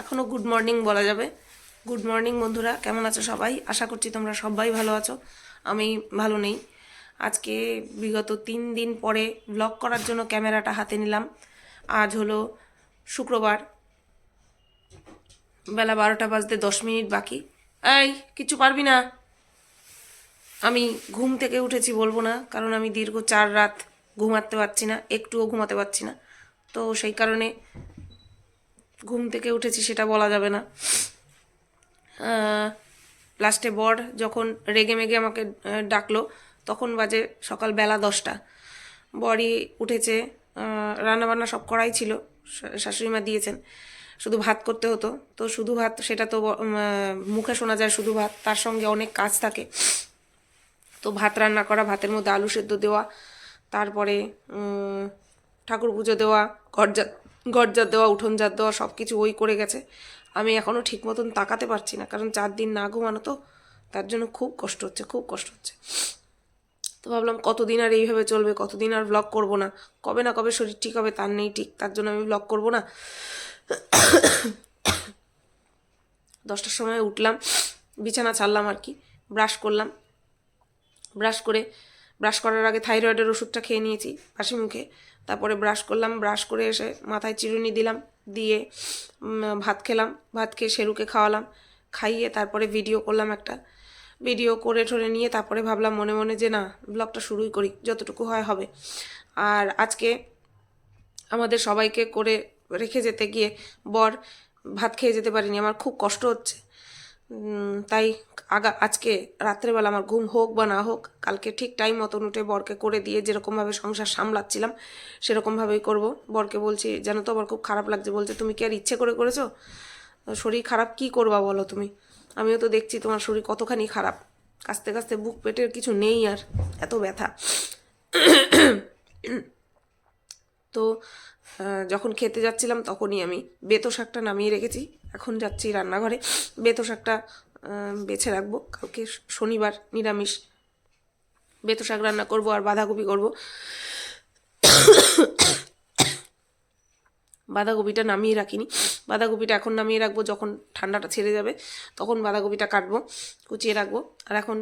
এখনও good morning বলা যাবে। গুড মর্নিং বন্ধুরা, কেমন আছো সবাই? আশা করছি তোমরা সবাই ভালো আছো। আমি ভালো নেই। আজকে বিগত তিন দিন পরে ব্লগ করার জন্য ক্যামেরাটা হাতে নিলাম। আজ হলো শুক্রবার। বেলা বারোটা বাজতে দশ মিনিট বাকি। এই, কিছু পারবি না? আমি ঘুম থেকে উঠেছি বলব না, কারণ আমি দীর্ঘ চার রাত ঘুমাতে পারছি না, একটুও ঘুমাতে পারছি না। তো সেই কারণে ঘুম থেকে উঠেছি সেটা বলা যাবে না। লাস্টে বর যখন রেগে মেগে আমাকে ডাকলো, তখন বাজে সকাল বেলা দশটা। বরই উঠেছে রান্নাবান্না সব করাই ছিল, শা- শাশুড়ি দিয়েছেন। শুধু ভাত করতে হতো। তো শুধু ভাত, সেটা তো মুখে শোনা যায় শুধু ভাত, তার সঙ্গে অনেক কাজ থাকে। তো ভাত রান্না করা, ভাতের মধ্যে আলু সেদ্ধ দেওয়া, তারপরে ঠাকুর পুজো দেওয়া গরজা গরজাত দেওয়া উঠোন জাত দেওয়া সব কিছু ওই করে গেছে। আমি এখনও ঠিক মতন তাকাতে পারছি না, কারণ চার দিন না ঘুমানো তো তার জন্য খুব কষ্ট হচ্ছে, খুব কষ্ট হচ্ছে। তো ভাবলাম কতদিন আর এইভাবে চলবে, কতদিন আর ব্লগ করব না? কবে না কবে শরীর ঠিক হবে, তার নেই ঠিক, তার জন্য আমি ব্লগ করব না। দশটার সময় উঠলাম, বিছানা ছাড়লাম আর কি ব্রাশ করলাম। ব্রাশ করে ব্রাশ করার আগে থাইরয়েডের ওষুধটা খেয়ে নিয়েছি হাসি মুখে। তারপরে ব্রাশ করলাম ব্রাশ করে এসে মাথায় চিরুনি দিলাম, দিয়ে ভাত খেলাম, ভাত খেয়ে সেরুকে খাওয়ালাম, খাইয়ে তারপরে ভিডিও করলাম একটা। ভিডিও করে ঠরে নিয়ে তারপরে ভাবলাম মনে মনে যে না ব্লগটা শুরুই করি, যতটুকু হয় হবে। আর আজকে আমাদের সবাইকে করে রেখে যেতে গিয়ে বর ভাত খেয়ে যেতে পারিনি, আমার খুব কষ্ট হচ্ছে। তাই আগা, আজকে রাত্রেবেলা আমার ঘুম হোক বা না হোক, কালকে ঠিক টাইম মতন উঠে বরকে করে দিয়ে যেরকমভাবে সংসার সামলাচ্ছিলাম, সেরকমভাবেই করব। বরকে বলছি যেন তো আমার খুব খারাপ লাগছে। বলছে, তুমি কি আর ইচ্ছে করে করেছ? শরীর খারাপ কি করবা বলো তুমি? আমিও তো দেখছি তোমার শরীর কতখানি খারাপ। কাস্তে কাস্তে বুক পেটের কিছু নেই আর, এত ব্যথা। তো যখন খেতে যাচ্ছিলাম তখনই আমি বেতো শাকটা নামিয়ে রেখেছি। এখন যাচ্ছি রান্নাঘরে। বেতো শাকটা বেছে রাখব। কালকে শনিবার নিরামিষ বেতো শাক রান্না করব আর বাঁধাকপি করব। বাঁধাকপিটা নামিয়ে রাখিনি। বাঁধাকপিটা এখন নামিয়ে রাখব যখন ঠান্ডাটা ছেড়ে যাবে, তখন বাঁধাকপিটা কাটবো, কুচিয়ে রাখব। আর এখন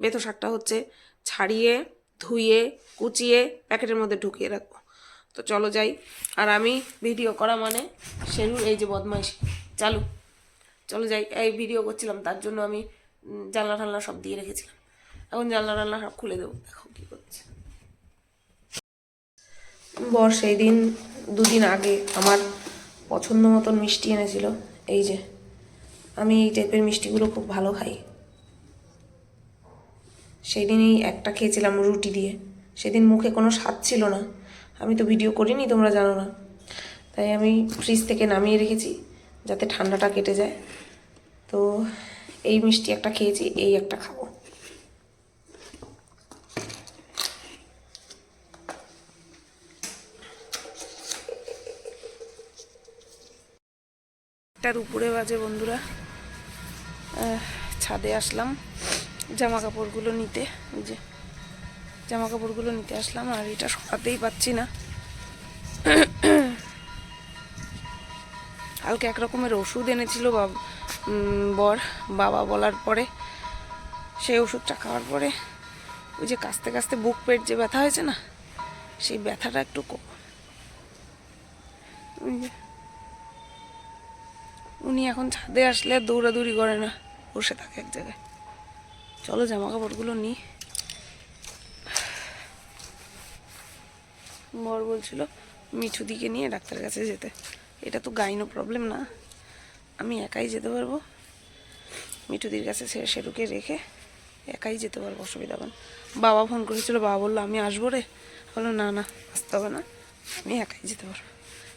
বেতো শাকটা হচ্ছে ছাড়িয়ে, ধুয়ে, কুচিয়ে প্যাকেটের মধ্যে ঢুকিয়ে রাখব। তো চলো যাই। আর আমি ভিডিও করা মানে সেরুর এই যে বদমাইশ। চালু। চলো যাই। এই ভিডিও করছিলাম, তার জন্য আমি জানলা টানলা সব দিয়ে রেখেছিলাম। এখন জানলা টানলা সব খুলে দেবো। দেখো কী করছে। বর সেই দিন দুদিন আগে আমার পছন্দ মতন মিষ্টি এনেছিল। এই যে, আমি এই টাইপের মিষ্টিগুলো খুব ভালো খাই। সেই দিনই একটা খেয়েছিলাম রুটি দিয়ে। সেদিন মুখে কোনো স্বাদ ছিল না। আমি তো ভিডিও করিনি, তোমরা জানো না। তাই আমি ফ্রিজ থেকে নামিয়ে রেখেছি, যাতে ঠান্ডাটা কেটে যায়। তো এই মিষ্টি একটা খেয়েছি, এই একটা খাব। একটার উপরে বাজে বন্ধুরা। ছাদে আসলাম জামা কাপড়গুলো নিতে যে। জামা কাপড়গুলো নিতে আসলাম আর এটা সরাতেই পাচ্ছি না। কালকে এক রকমের ওষুধ এনেছিল বর, বাবা বলার পরে। সেই ওষুধটা খাওয়ার পরে ওই যে কাস্তে কাস্তে বুক পেট যে ব্যথা হয়েছে না, সেই ব্যথাটা একটু উনি এখন ছাদে আসলে দৌড়াদৌড়ি করে না, বসে থাকে এক জায়গায়। চলো জামা কাপড়গুলো নিই। বর বলছিল, মিঠু দিকে নিয়ে ডাক্তারের কাছে যেতে। এটা তো গাইনো প্রবলেম না। আমি একাই যেতে পারব। মিঠুদির কাছে সে সেরুকে রেখে একাই যেতে পারব, অসুবিধা হবে বাবা ফোন করেছিল, বাবা বলল, আমি আসব রে। বলল, না না, আসতে হবে না। আমি একাই যেতে পারব।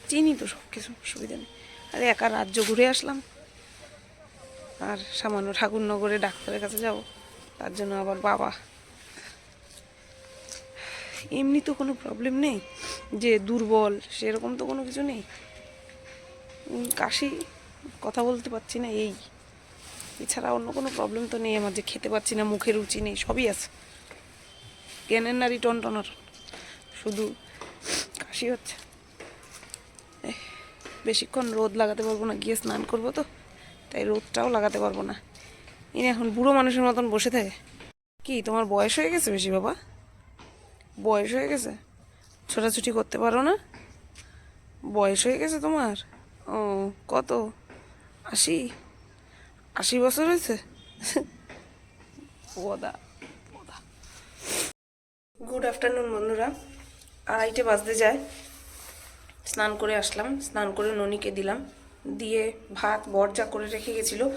চিনি তো সব কিছু অসুবিধা নেই। আরে একা রাজ্য ঘুরে আসলাম। আর সামান্য ঠাকুরনগরে ডাক্তারের কাছে যাব, তার জন্য আবার বাবা এমনি তো কোনো প্রবলেম নেই। যে দুর্বল, সেরকম তো কোনো কিছু নেই। কাশি, কথা বলতে পারছি না এই। এছাড়া অন্য কোনো প্রবলেম তো নেই আমার, যে খেতে পাচ্ছি না, মুখে রুচি নেই, সবই আছে। জ্ঞানের নারী টন টনার শুধু কাশি হচ্ছে। বেশিক্ষণ রোদ লাগাতে পারব না, গিয়ে স্নান করব তো, তাই রোদটাও লাগাতে পারব না। ইনি এখন বুড়ো মানুষের মতন বসে থাকে। কি, তোমার বয়স হয়ে গেছে বেশি, বাবা? বয়স হয়ে গেছে? ছোটাছুটি করতে পারো না? বয়স হয়ে গেছে তোমার? ও, কত? আশি? আশি বছর হয়েছে? ওদা ওদা গুড আফটারনুন বন্ধুরা। আড়াইটে বাজতে যায়। স্নান করে আসলাম। স্নান করে ননিকে দিলাম। দিয়ে ভাত বরজা করে রেখে গেছিল।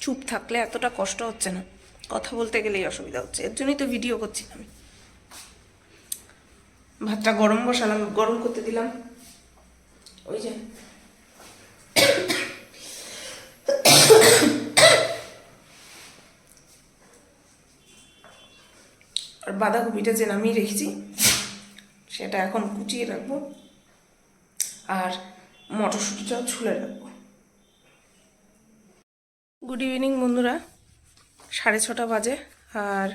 চুপ থাকলে এতটা কষ্ট হচ্ছে না। কথা বলতে গেলেই অসুবিধা হচ্ছে। এর জন্যই তো ভিডিও করছি আমি। ভাতটা গরম বসালাম, গরম করতে দিলাম। ওই যে। আর বাঁধাকপিটা যে নামিয়ে রেখেছি, সেটা এখন কুচিয়ে রাখব। আর মটরশুঁটিটাও ছুলে রাখব। গুড ইভিনিং বন্ধুরা। সাড়ে ছটা বাজে। আর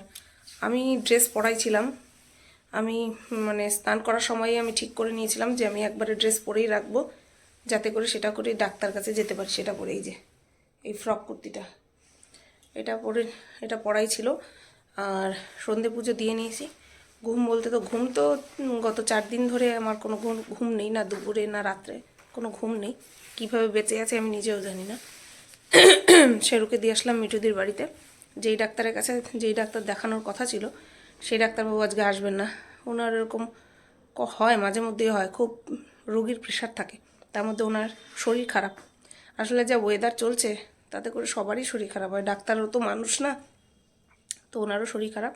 আমি ড্রেস পরাইছিলাম। আমি মানে স্নান করার সময়ই আমি ঠিক করে নিয়েছিলাম যে আমি একবারে ড্রেস পরেই রাখব, যাতে করে সেটা করে ডাক্তার কাছে যেতে পারি। সেটা পরেই যে, এই ফ্রক কুর্তিটা। এটা পরে, এটা পড়াই ছিল। আর সন্ধে পুজো দিয়ে নিয়েছি। ঘুম বলতে তো, ঘুম তো গত চার দিন ধরে আমার কোনো ঘুম ঘুম নেই না দুপুরে, না রাত্রে, কোনো ঘুম নেই। কীভাবে বেঁচে আছে আমি নিজেও জানি না। শেরুকে দিয়ে আসলাম মিঠুদির বাড়িতে। যেই ডাক্তারের কাছে, যেই ডাক্তার দেখানোর কথা ছিল, সেই ডাক্তারবাবু আজকে আসবেন না। ওনার এরকম হয়, মাঝে মধ্যেই হয়, খুব রোগীর প্রেশার থাকে, তার মধ্যে ওনার শরীর খারাপ। আসলে যা ওয়েদার চলছে, তাতে করে সবারই শরীর খারাপ হয়, ডাক্তারও তো মানুষ না, তো ওনারও শরীর খারাপ।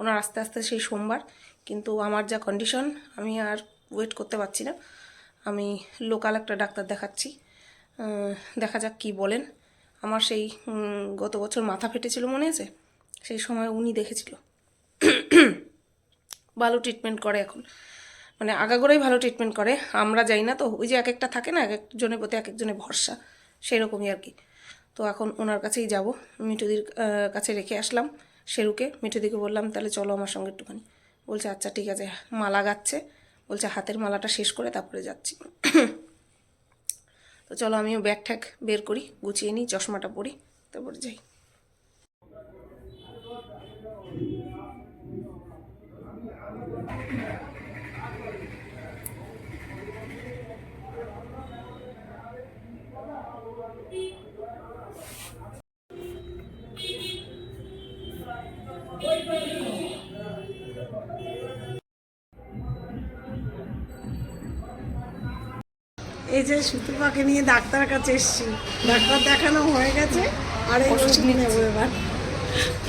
ওনার আস্তে আস্তে সেই সোমবার, কিন্তু আমার যা কন্ডিশন আমি আর ওয়েট করতে পারছি না। আমি লোকাল একটা ডাক্তার দেখাচ্ছি দেখা যাক কি বলেন। আমার সেই গত বছর মাথা ফেটেছিল মনে আছে? সেই সময় উনি দেখেছিল। ভালো ট্রিটমেন্ট করে এখন। মানে আগাগোড়াই ভালো ট্রিটমেন্ট করে। আমরা যাই না তো, ওই যে এক একটা থাকে না এক একজনের প্রতি এক একজনের ভরসা, সেরকমই আর কি। তো এখন ওনার কাছেই যাব। মিঠুদির কাছে রেখে আসলাম শেরুকে। মিঠুদিকে বললাম, তাহলে চলো আমার সঙ্গে একটুখানি। বলছে আচ্ছা ঠিক আছে। মালা গাচ্ছে। বলছে, হাতের মালাটা শেষ করে তারপরে যাচ্ছি। তো চলো আমিও ব্যাগ ঠ্যাগ বের করি গুছিয়ে নিই চশমাটা পরি তারপরে যাই। এই যে সুতপাকে নিয়ে ডাক্তার কাছে এসেছি। ডাক্তার দেখানো হয়ে গেছে আর এই ওষুধ নেব এবার।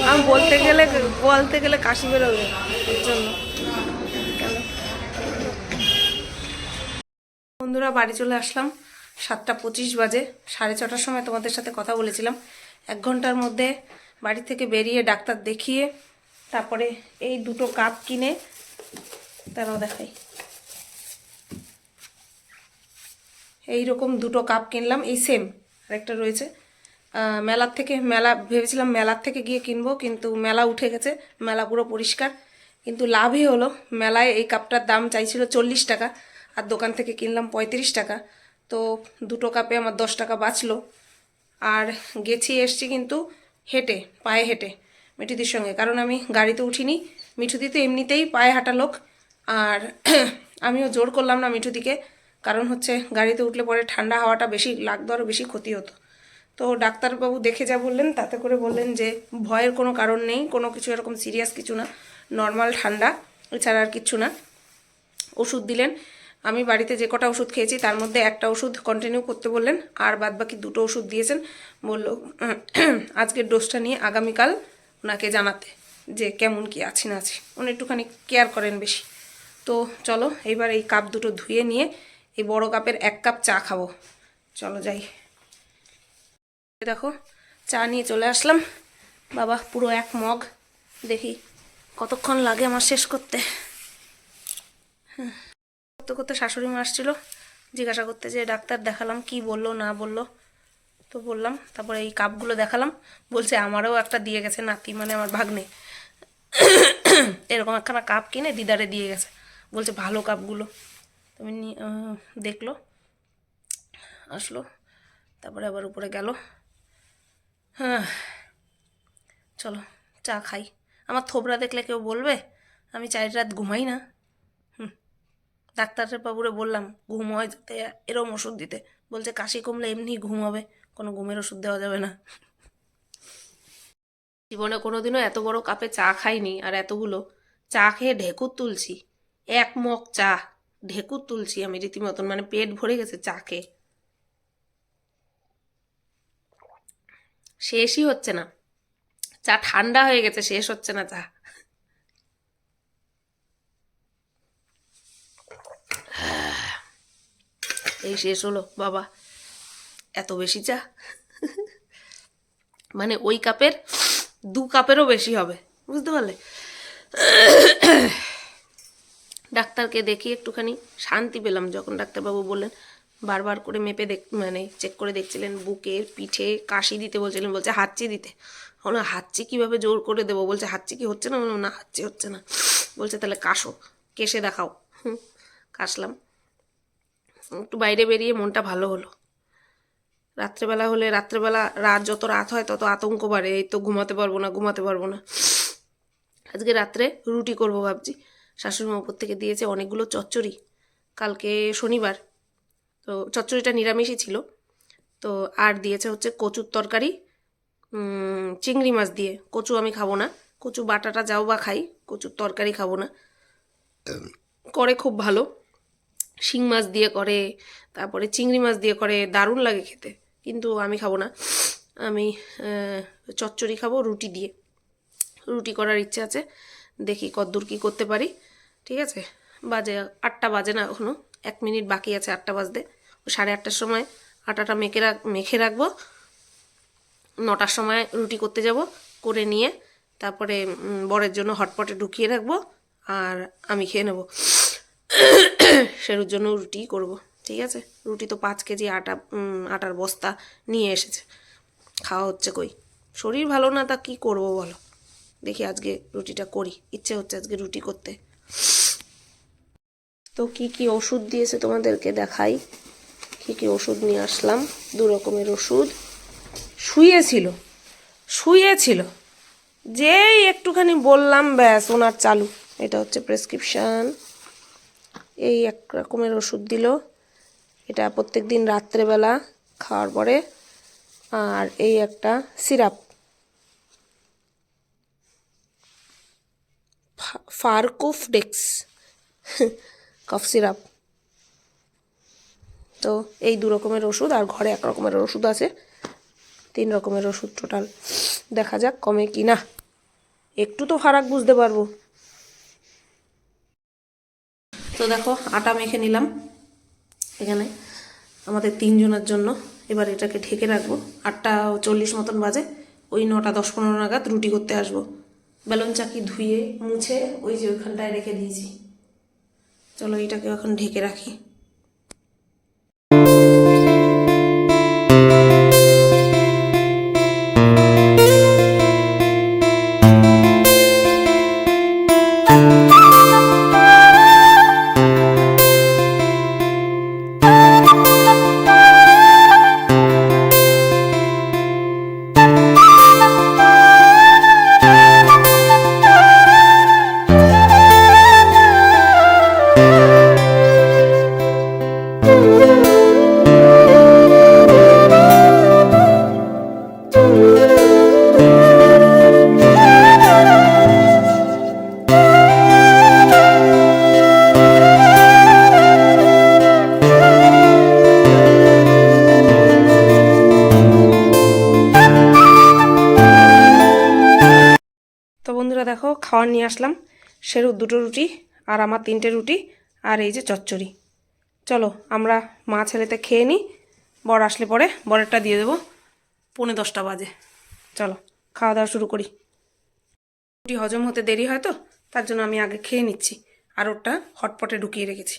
আমি বলতে গেলে বলতে গেলে কাশি বেরোবে এর জন্য। বন্ধুরা বাড়ি চলে আসলাম সাতটা পঁচিশ বাজে সাড়ে ছটার সময় তোমাদের সাথে কথা বলেছিলাম। এক ঘণ্টার মধ্যে বাড়ি থেকে বেরিয়ে ডাক্তার দেখিয়ে তারপরে এই দুটো কাপ কিনে তারাও দেখাই। এই রকম দুটো কাপ কিনলাম, এই সেম আরেকটা রয়েছে। মেলার থেকে, মেলা, ভেবেছিলাম মেলার থেকে গিয়ে কিনবো, কিন্তু মেলা উঠে গেছে, মেলা পুরো পরিষ্কার। কিন্তু লাভই হলো, মেলায় এই কাপটার দাম চাইছিল চল্লিশ টাকা, আর দোকান থেকে কিনলাম পঁয়ত্রিশ টাকা। তো দুটো কাপে আমার দশ টাকা বাঁচলো। আর গেছি, এসছি কিন্তু হেঁটে, পায়ে হেঁটে মিঠুদির সঙ্গে। কারণ আমি গাড়িতে উঠিনি, মিঠুদি তো এমনিতেই পায়ে হাঁটা লোক। আর আমিও জোর করলাম না মিঠুদিকে। কারণ হচ্ছে গাড়িতে উঠলে পরে ঠান্ডা হাওয়াটা বেশি লাগতো আরও বেশি ক্ষতি হতো। তো ডাক্তারবাবু দেখে যা বললেন, তাতে করে বললেন যে ভয়ের কোনো কারণ নেই, কোনো কিছু এরকম সিরিয়াস কিছু না নর্মাল ঠান্ডা, এছাড়া আর কিচ্ছু না। ওষুধ দিলেন, আমি বাড়িতে যে কটা ওষুধ খেয়েছি তার মধ্যে একটা ওষুধ কন্টিনিউ করতে বললেন, আর বাদ বাকি দুটো ওষুধ দিয়েছেন, বলল, আজকের ডোজটা নিয়ে আগামীকাল ওনাকে জানাতে যে কেমন কি আছি না আছি। উনি একটুখানি কেয়ার করেন বেশি। তো চলো এবার এই কাপ দুটো ধুয়ে নিয়ে এই বড় কাপের এক কাপ চা খাব। চলো যাই। দেখো, চা নিয়ে চলে আসলাম। বাবা, পুরো এক মগ। দেখি কতক্ষণ লাগে আমার শেষ করতে। করতে করতে শাশুড়ি মা আসছিল। জিজ্ঞাসা করতে যে, ডাক্তার দেখালাম, কি বলল, না বলল? তো বললাম, তারপরে এই কাপগুলো দেখালাম। বলছে, আমারও একটা দিয়ে গেছে নাতি মানে আমার ভাগ্নে। এরকম একখানা কাপ কিনে দিদারে দিয়ে গেছে। বলছে, ভালো কাপগুলো। তুমি দেখল, আসলো, তারপরে আবার উপরে গেল। হ্যাঁ চলো, চা খাই। আমার থোবরা দেখলে কেউ বলবে, আমি চার রাত ঘুমাই না। হুম ডাক্তারের বাবুরে বললাম, ঘুম হয় যাতে এরম ওষুধ দিতে। বলছে, কাশি কমলে এমনি ঘুম হবে, কোনো ঘুমের ওষুধ দেওয়া যাবে না। জীবনে কোনোদিনও এত বড় কাপে চা খাইনি, আর এতগুলো চা খেয়ে ঢেকুর তুলছি। এক মগ চা। ঢেকুর তুলছি আমি রীতিমতন মানে পেট ভরে গেছে চা খেয়ে শেষই হচ্ছে না। চা ঠান্ডা হয়ে গেছে, শেষ হচ্ছে না চা। এই শেষ হলো, বাবা। এত বেশি চা? মানে ওই কাপের দু কাপেরও বেশি হবে, বুঝতে পারলে? ডাক্তারকে দেখি একটুখানি শান্তি পেলাম। যখন ডাক্তারবাবু বললেন বারবার করে মেপে দেখ মানে চেক করে দেখছিলেন বুকের পিঠে কাশি দিতে বলছিলেন বলছে হাঁচি দিতে। হলো হাঁচি কীভাবে জোর করে দেবো? বলছে হাঁচি কি হচ্ছে না? না হাঁচি হচ্ছে না। বলছে তাহলে কাশো কেসে দেখাও। হুম, কাশলাম। একটু বাইরে বেরিয়ে মনটা ভালো হলো। রাত্রেবেলা হলে রাত্রেবেলা রাত যত রাত হয় তত আতঙ্ক বাড়ে। এই তো ঘুমাতে পারব না ঘুমাতে পারব না। আজকে রাত্রে রুটি করব ভাবছি। শাশুড়িমা উপর থেকে দিয়েছে অনেকগুলো চচ্চড়ি। কালকে শনিবার। তো চচ্চড়িটা নিরামিষই ছিল। তো আর দিয়েছে হচ্ছে কচুর তরকারি চিংড়ি মাছ দিয়ে। কচু আমি খাব না। কচু বাটাটা যাও বা খাই, কচুর তরকারি খাব না। করে খুব ভালো। শিং মাছ দিয়ে করে, তারপরে চিংড়ি মাছ দিয়ে করে, দারুণ লাগে খেতে। কিন্তু আমি খাব না। আমি চচ্চড়ি খাব, রুটি দিয়ে। রুটি করার ইচ্ছে আছে। দেখি কদ্দূর কী করতে পারি, ঠিক আছে? বাজে আটটা বাজে না এখনও এক মিনিট বাকি আছে আটটা বাজতে। সাড়ে আটটার সময় আটাটা মেখে রাখ, মেখে রাখব। নটার সময় রুটি করতে যাব, করে নিয়ে তারপরে বরের জন্য হটপটে ঢুকিয়ে রাখব আর আমি খেয়ে নেব। সেরুর জন্য রুটি করব, ঠিক আছে? রুটি তো পাঁচ কেজি আটা আটার বস্তা নিয়ে এসেছে। খাওয়া হচ্ছে কই? শরীর ভালো না তা কি করব বলো? দেখি আজকে রুটিটা করি। ইচ্ছে হচ্ছে আজকে রুটি করতে। তো কি কি ওষুধ দিয়েছে তোমাদেরকে দেখাই। কি কি ওষুধ নিয়ে আসলাম। দু রকমের ওষুধ। শুয়েছিল। শুয়েছিল। যেই একটুখানি বললাম, ব্যাস, ওনার চালু। এটা হচ্ছে প্রেসক্রিপশান। এই এক রকমের ওষুধ দিল। এটা প্রত্যেক দিন রাত্রেবেলা খাওয়ার পরে। আর এই একটা সিরাপ। ফারকুফ ডেক্স কফ সিরাপ। তো এই দু রকমের ওষুধ আর ঘরে এক রকমের ওষুধ আছে। তিন রকমের ওষুধ টোটাল দেখা যাক কমে কি না। একটু তো ফারাক বুঝতে পারব। তো দেখো, আটা মেখে নিলাম এখানে আমাদের তিনজনের জন্য। এবার এটাকে ঢেকে রাখব। আটটা চল্লিশ মতন বাজে। ওই নটা দশ পনেরো নাগাদ রুটি করতে আসব। বেলুন চাকি ধুয়ে মুছে ওই যে ওইখানটায় রেখে দিয়েছি। চলো এটাকে এখন ঢেকে রাখি। খাওয়ার নিয়ে আসলাম। সেরু দুটো রুটি আর আমার তিনটে রুটি আর এই যে চচ্চড়ি। চলো আমরা মা ছেলেতে খেয়ে নিই বর আসলে পরে বরেরটা দিয়ে দেবো। পৌনে দশটা বাজে। চলো খাওয়া দাওয়া শুরু করি। রুটি হজম হতে দেরি হয় তো, তার জন্য আমি আগে খেয়ে নিচ্ছি। আর ওটা হটপটে ঢুকিয়ে রেখেছি।